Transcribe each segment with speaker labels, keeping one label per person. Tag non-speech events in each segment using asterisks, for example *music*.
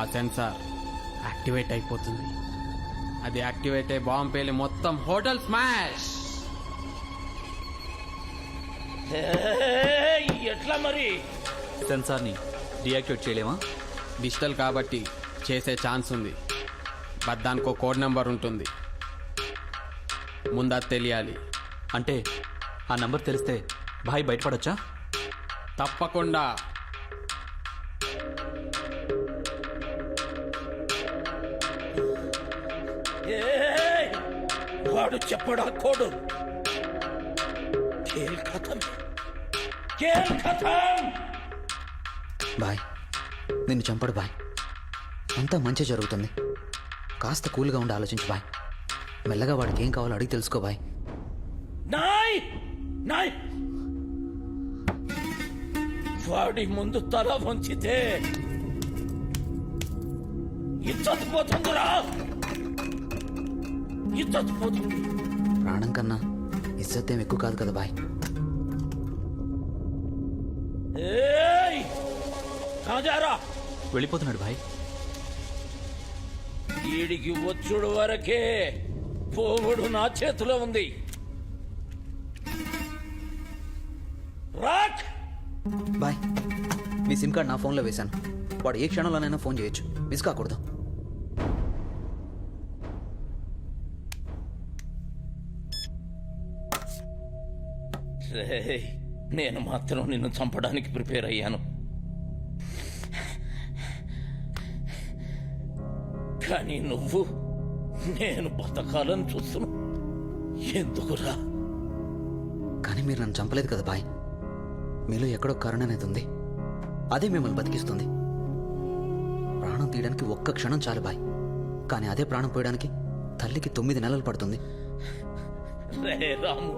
Speaker 1: ఆ censor activate అయిపోతుంది. అది యాక్టివేట్ అయ్యి బాంబు పేలి మొత్తం హోటల్ స్మాష్!
Speaker 2: ఎట్లా మరి?
Speaker 3: సెన్సార్ని డియాక్టివేట్ చేయలేమా?
Speaker 1: డిజిటల్ కాబట్టి చేసే ఛాన్స్ ఉంది. బట్ దానికో కోడ్ నెంబర్ ఉంటుంది. ముందు తెలియాలి.
Speaker 3: అంటే ఆ నంబర్ తెలిస్తే భాయ్ బయటపడొచ్చా?
Speaker 1: తప్పకుండా.
Speaker 2: వాడు చెప్పడా కోడు? ఖేల్ ఖతం ఖేల్ ఖతం
Speaker 4: బాయ్. నిన్ను చంపడు బాయ్. అంతా మంచి జరుగుతుంది. కాస్త కూల్గా ఉండి ఆలోచించు బాయ్. మెల్లగా వాడికి ఏం కావాలో అడిగి తెలుసుకో బాయ్.
Speaker 2: నాయ్! నాయ్! వాడి ముందు తల వంచితే ఇచ్చత్ పోతుంది
Speaker 4: ప్రాణం కన్నా ఇజ్జత్ ఏం ఎక్కువ కాదు కదా బాయ్.
Speaker 3: వెళ్ళిపోతున్నాడు భాయ్
Speaker 2: వీడికి వచ్చుడు వరకే పోవుడు నా చేతిలో ఉంది. రాక్!
Speaker 4: బాయ్ మీ సిమ్ కార్డ్ నా ఫోన్లో వేశాను. వాడు ఏ క్షణంలోనైనా ఫోన్ చేయొచ్చు. మిస్ కాకూడదు.
Speaker 2: రేయ్, నేను మాత్రం నిన్ను చంపడానికి ప్రిపేర్ అయ్యాను. కానీ నువ్వు నేను బతకాలని చూస్తున్నా ఎందుకురా?
Speaker 4: కానీ మీరు నన్ను చంపలేదు కదా బాయ్. మీలో ఎక్కడో కరుణ అనేది ఉంది. అదే మిమ్మల్ని బతికిస్తుంది. ప్రాణం తీయడానికి ఒక్క క్షణం చాలు బాయ్. కానీ అదే ప్రాణం పోయడానికి తల్లికి తొమ్మిది నెలలు పడుతుంది.
Speaker 2: రే రాము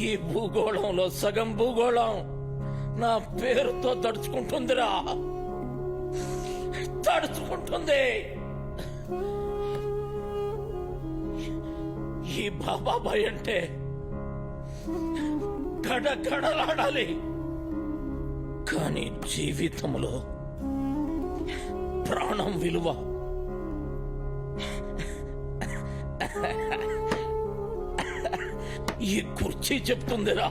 Speaker 2: ఈ భూగోళంలో సగం భూగోళం నా పేరుతో తడుచుకుంటుందిరా. తడుచుకుంటుంది. ఈ బాబాబాయ్ అంటే గడ గడలాడాలి కానీ జీవితంలో ప్రాణం విలువ ఈ కుర్చీ చెప్తుందిరా.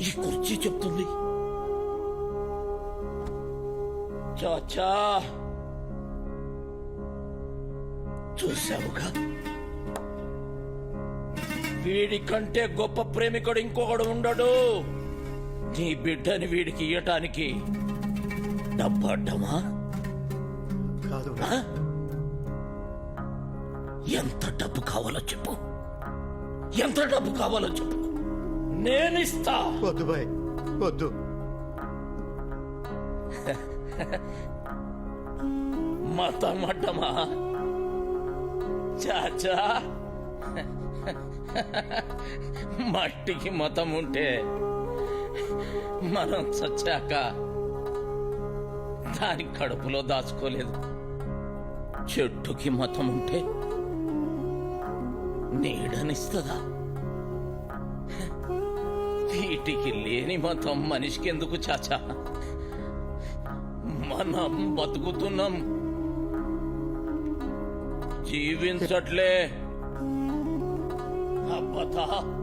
Speaker 2: ఈ కుర్చీ చెప్తుంది. చాచా. చూసావుగా? వీడి కంటే గొప్ప ప్రేమికుడు ఇంకొకడు ఉండడు. నీ బిడ్డని వీడికి ఇయ్యటానికి డబ్బడ్డమా?
Speaker 5: కాదు?
Speaker 2: ఎంత డబ్బు కావాలో చెప్పు. ఎంత డబ్బు కావాలో చెప్పు. నేనిస్తా.
Speaker 5: వద్దు బాయ్ వద్దు.
Speaker 2: మతం అడ్డమా చాచా మట్టికి మతం ఉంటే మనం చచ్చాక దాని కడుపులో దాచుకోలేదు. చెట్టుకి మతం ఉంటే నీడనిస్తుందా? వీటికి లేని మతం మనిషికి ఎందుకు చాచా? మనం బతుకుతున్నాం. జీవించట్లే. అబ్బతా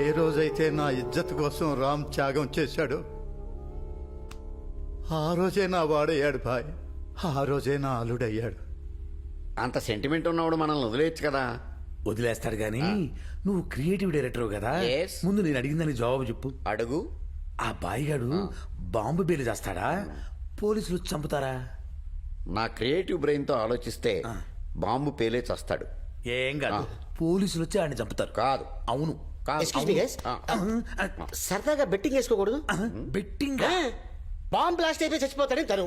Speaker 5: ఏ రోజైతే నా ఇజ్జత్ కోసం రామ్ త్యాగం చేశాడు ఆ రోజే నా వాడయ్యాడు భాయ్. ఆ రోజే నా అల్లుడయ్యాడు.
Speaker 6: అంత సెంటిమెంట్ ఉన్నవాడు మనల్ని వదిలేయచ్చు కదా.
Speaker 7: వదిలేస్తాడు గాని నువ్వు క్రియేటివ్ డైరెక్టర్ కదా.
Speaker 6: Yes.
Speaker 7: ముందు నేను అడిగిందని జవాబు చెప్పు.
Speaker 6: అడుగు.
Speaker 7: ఆ బాయిగాడు బాంబు బేలు చేస్తాడా? పోలీసులు చంపుతారా?
Speaker 6: నా క్రియేటివ్ బ్రెయిన్తో ఆలోచిస్తే బాంబు పేలే చస్తాడు.
Speaker 7: ఏం కాదు. పోలీసులు వచ్చి ఆయన చంపుతారు.
Speaker 6: కాదు.
Speaker 7: అవును.
Speaker 6: కాదు. ఆ,
Speaker 8: సరదాగా బెట్టింగ్ వేసుకోకూడదు
Speaker 7: బెట్టింగ్
Speaker 8: బాంబ్ బ్లాస్ట్ అయిపోయి చచ్చిపోతాడని తను.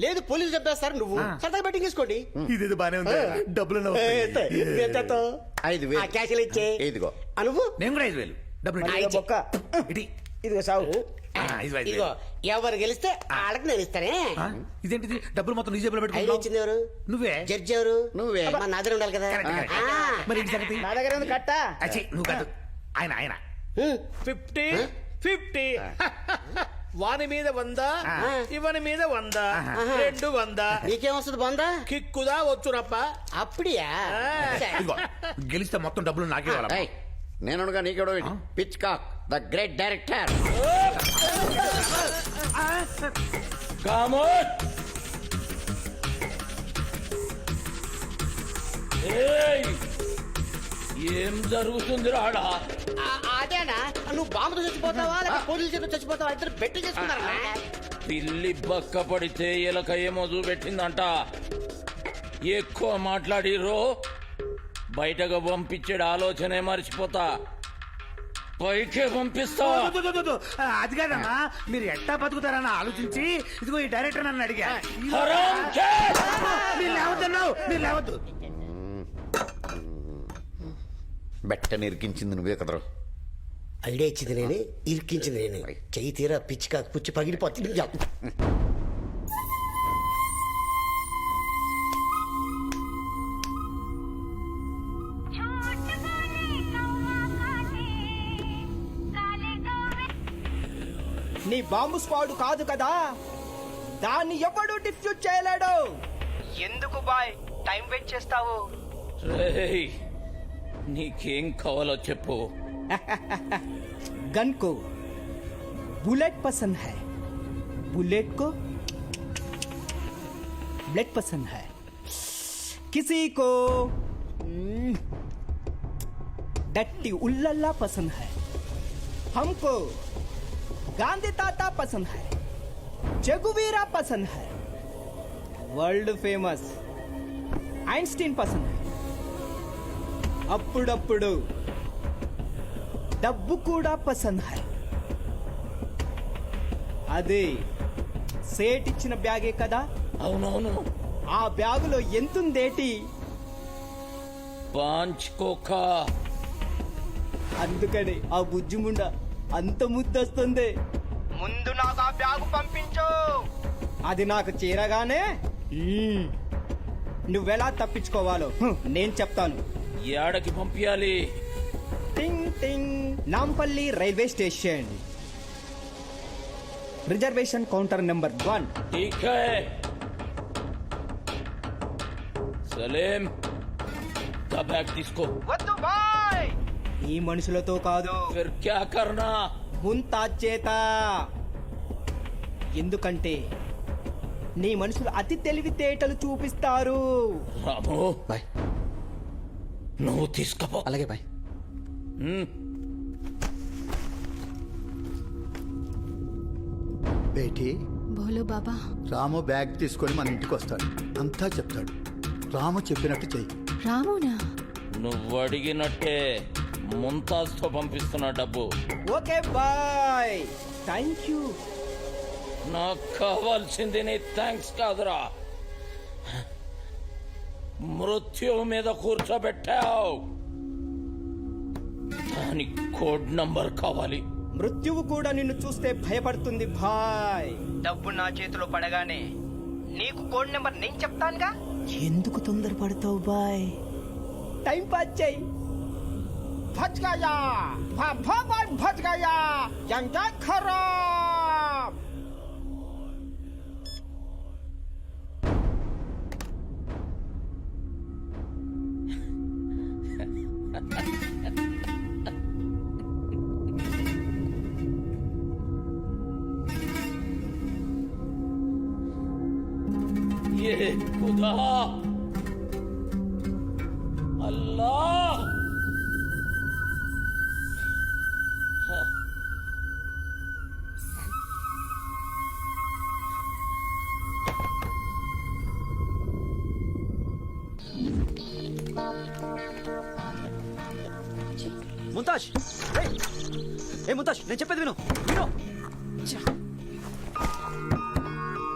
Speaker 8: లేదు పోలీసులు చంపేస్తారు నువ్వు. సరదాగా బెట్టింగ్ వేసుకోండి.
Speaker 7: ఇదేదో బానే ఉంది. డబ్బులు?
Speaker 6: ఐదు వేలు.
Speaker 8: ఆ క్యాష్ ఇచ్చే.
Speaker 6: ఇదిగో.
Speaker 8: ఆ, నువ్వు?
Speaker 7: నేను కూడా ఐదు వేలు. డబ్బులు.
Speaker 8: బొక్క. ఇదిగో సాగు
Speaker 7: ఆ, ఇదిగో.
Speaker 8: ఎవరు గెలిస్తే ఆడకు నేను ఇస్తానే.
Speaker 7: ఇదేంటిది? డబ్బులు మొత్తం నీ జేబులో
Speaker 8: ఎవరు?
Speaker 7: నువ్వే?
Speaker 8: జడ్జి ఎవరు?
Speaker 6: నువ్వే.
Speaker 8: నా దగ్గర ఉండాలి కదా.
Speaker 7: మరి ఇంటి సంగతి?
Speaker 8: నా దగ్గర ఉంది కట్ట.
Speaker 7: అచ్చి, నువ్వు కాదు. ఆయన ఆయన.
Speaker 9: Fifty fifty. వాని మీద వంద ఇవని మీద వంద రెండు వంద.
Speaker 8: నీకేమొస్తుంది బొందా
Speaker 9: కిక్కుదా వచ్చురప్ప
Speaker 8: అప్పుడియా?
Speaker 7: ఇదిగో గెలిస్తే మొత్తం డబ్బులు నాకే.
Speaker 6: ఏయ్, నేనుగా నీకెవడో Hitchcock the great director.
Speaker 2: ఏం జరుగుతుంది రాడా
Speaker 8: ఆ- అదేనా? నువ్వు బాంబుతో చచ్చిపోతావా? లేక పోలీసుల చేత చచ్చిపోతావా? ఇద్దరు బెట్టి చేసుకున్నారా?
Speaker 2: పిల్లి బక్క పడితే ఎలక ఏమో చూపెట్టిందంట ఎక్కువ మాట్లాడిరో బయటకు పంపించేడు ఆలోచనే మర్చిపోతా. పైకే పంపిస్తా.
Speaker 7: వద్దు, వద్దు, వద్దు. ఆ, అది కాదమ్మా. మీరు ఎట్టా బతుకుతారని ఆలోచించి ఇదిగో ఈ డైరెక్టర్ నన్ను అడిగా.
Speaker 2: హరాం!
Speaker 7: మీరు లేవద్దన్నావు మీరు లేవద్దు.
Speaker 6: బెట్ట నిరికించింది నువ్వే కదరా.
Speaker 8: ఐడియా ఇచ్చింది నేనే ఇరికించింది నేనే చెయ్యి తీరా పిచ్చి కాకు పుచ్చి పగిలిపోతుంది.
Speaker 10: నీ బాంబు స్క్వాడ్ కాదు కదా? దాన్ని ఎవడు డిఫ్యూజ్ చేయలేడు? ఎందుకు బాయ్? టైం వెయిట్ చేస్తావు.
Speaker 2: రేయ్, నీకేం కావాలో చెప్పు. *laughs*
Speaker 10: गन को बुलेट पसंद है बुलेट को ब्लेड पसंद है किसी को हम्म, डट्टी उल्लल्ला पसंद है हमको गांधी ताता पसंद है जगुवीरा पसंद है वर्ल्ड फेमस आइंस्टीन पसंद है అప్పుడప్పుడు డబ్బు కూడా పసంద్ హై. అదే సేట్ ఇచ్చిన బ్యాగే కదా?
Speaker 2: అవునవును.
Speaker 10: ఆ బ్యాగులో ఎంతుందేటి?
Speaker 2: పాంచ్ కోకా.
Speaker 10: అందుకని ఆ బుజ్జిముండ అంత ముద్దొస్తుంది. ముందు నాకు ఆ బ్యాగు పంపించు. అది నాకు చేరగానే? నువ్వెలా తప్పించుకోవాలో? నేను చెప్తాను.
Speaker 2: ఏడకి పంపించాలి
Speaker 10: టింగ్ టింగ్. Nampally railway station reservation counter number one
Speaker 2: ठीक है సలేం ద బ్యాగ్ తీసుకో
Speaker 10: వద్దు బాయ్ ఈ మనుషులతో కాదు
Speaker 2: ఫిర్ క్యా కర్నా
Speaker 10: ముంతాజ్ చేత ఎందుకంటే నీ మనుషులు అతి తెలివితేటలు చూపిస్తారు
Speaker 2: రాము
Speaker 4: బాయ్
Speaker 2: నువ్వు తీసుకపో
Speaker 4: అలాగే బాయ్
Speaker 5: బేటీ.
Speaker 11: బోలో బాబా.
Speaker 5: రాము బ్యాగ్ తీసుకొని మన ఇంటికి వస్తాడు. అంతా చెప్తాడు. రాము చెప్పినట్టు చెయ్యి.
Speaker 11: రామునా?
Speaker 2: నువ్వు అడిగినట్టే ముంతాజ్తో పంపిస్తున్న డబ్బు.
Speaker 10: Okay boy. Thank you.
Speaker 2: నాకు కావాల్సింది నీ థ్యాంక్స్ కాదురా. మృత్యువు మీద కూర్చోబెట్టావు. దాని కోడ్ నంబర్ కావాలి.
Speaker 10: మృత్యువు కూడా నిన్ను చూస్తే భయపడుతుంది భాయ్. డబ్బు నా చేతిలో పడగానే నీకు కోడ్ నెంబర్ నేను చెప్తానుగా? ఎందుకు తొందరపడతావు బాయ్ టైం పాస్ చేయి. భజ్ గయా భగవాన్ భజ్ గయా జంగా ఖరాబ్
Speaker 2: అల్లా.
Speaker 4: ముంతాజ్ ఏ ముంతాజ్ నేను చెప్పేది విను. విను.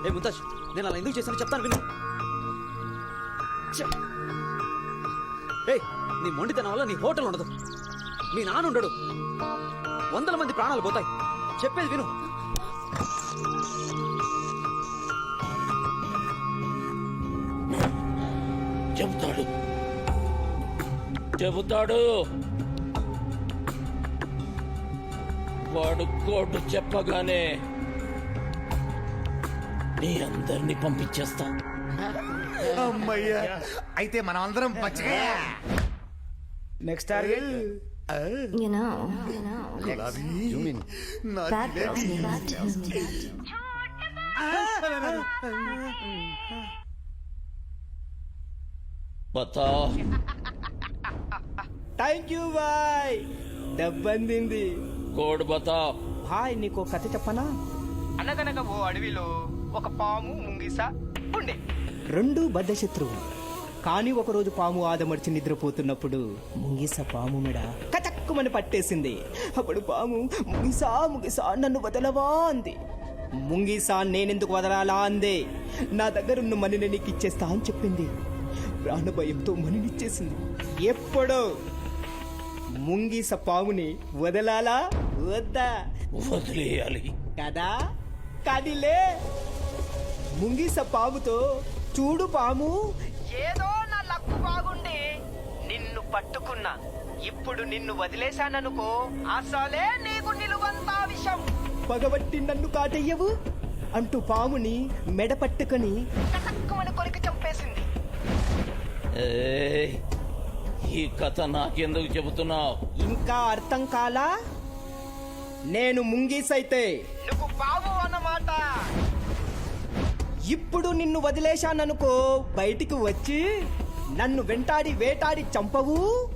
Speaker 4: ఏ ముంతాజ్ నేను అలా ఎందుకు చేశాను చెప్తాను విను. ఏయ్ నీ మొండితనం వల్ల నీ హోటల్ ఉండదు. మీ నాన్న ఉండడు. వందల మంది ప్రాణాలు పోతాయి. చెప్పేది విను.
Speaker 2: చెబుతాడు. చెబుతాడు. వాడు కోటు చెప్పగానే నీ అందరినీ పంపించేస్తా.
Speaker 7: అమ్మయ్యా. అయితే మనం అందరం పచ్చగా
Speaker 10: next target
Speaker 11: You know, you
Speaker 5: నా
Speaker 11: girl's
Speaker 5: జిలేబీ.
Speaker 10: థ్యాంక్ యూ బాయ్ దెబ్బందింది.
Speaker 2: కోడ్ బతా
Speaker 10: హాయ్ నీకు కథ చెప్పనా? అనగనగా ఓ అడవిలో ఒక పాము ముంగిస ఉండే. రెండు బద్ద శత్రువు కానీ ఒకరోజు పాము ఆదమర్చి నిద్రపోతున్నప్పుడు ముంగిస పాము మెడ కచక్కుమని పట్టేసింది. అప్పుడు పాము ముంగిసా ముంగిసా నన్ను వదలవా? అంది. ముంగిసా నేనెందుకు వదలాలా? అందే. నా దగ్గరున్న మనిని నీకు ఇచ్చేస్తా అని చెప్పింది. ప్రాణభయంతో మనినిచ్చేసింది ఎప్పుడో ముంగిస పాముని వదలాలా? వద్దా.
Speaker 2: వదిలేయాలి.
Speaker 10: కదా కానీలే ముంగిస పాముతో చూడు పాము. ఏదో పట్టుకున్నా. ఇప్పుడు నిన్ను వదిలేశాననుకో అసలే నీకు నిలువంతా విషం. పగబట్టి నన్ను కాటయ్యవు అంటూ పాముని మెడ పట్టుకొని కొరికి చంపేసింది.
Speaker 2: ఏయ్, ఈ కథ నాకెందుకు చెబుతున్నావు?
Speaker 10: ఇంకా అర్థం కాలా? నేను ముంగీసైతే. నువ్వు బావు అన్నమాట. ఇప్పుడు నిన్ను వదిలేశాననుకో బయటికి వచ్చి నన్ను వెంటాడి వేటాడి చంపవు?